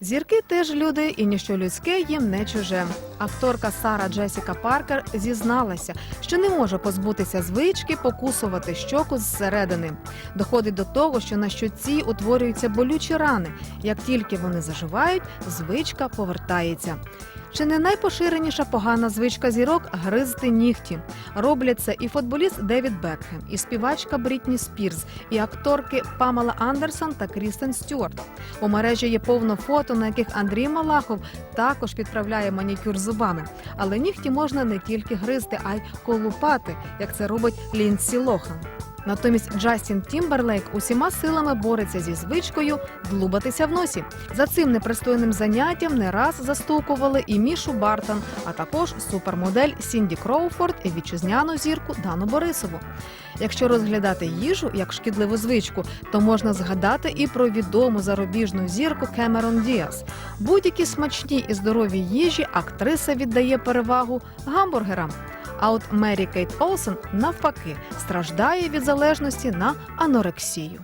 Зірки теж люди, і ніщо людське їм не чуже. Акторка Сара Джесіка Паркер зізналася, що не може позбутися звички покусувати щоку зсередини. Доходить до того, що на щоці утворюються болючі рани. Як тільки вони заживають, звичка повертається. Чи не найпоширеніша погана звичка зірок гризти нігті? Роблять це і футболіст Девід Бекхем, і співачка Брітні Спірс, і акторки Памела Андерсон та Крістен Стюарт. У мережі є повно фото, на яких Андрій Малахов також підправляє манікюр зубами. Але нігті можна не тільки гризти, а й колупати, як це робить Ліндсі Лохан. Натомість Джастін Тімберлейк усіма силами бореться зі звичкою длубатися в носі. За цим непристойним заняттям не раз застукували і Мішу Бартон, а також супермодель Сінді Кроуфорд і вітчизняну зірку Дану Борисову. Якщо розглядати їжу як шкідливу звичку, то можна згадати і про відому зарубіжну зірку Кемерон Діас. Будь-які смачні і здорові їжі актриса віддає перевагу гамбургерам. А от Мері Кейт Олсен навпаки страждає від залежності на анорексію.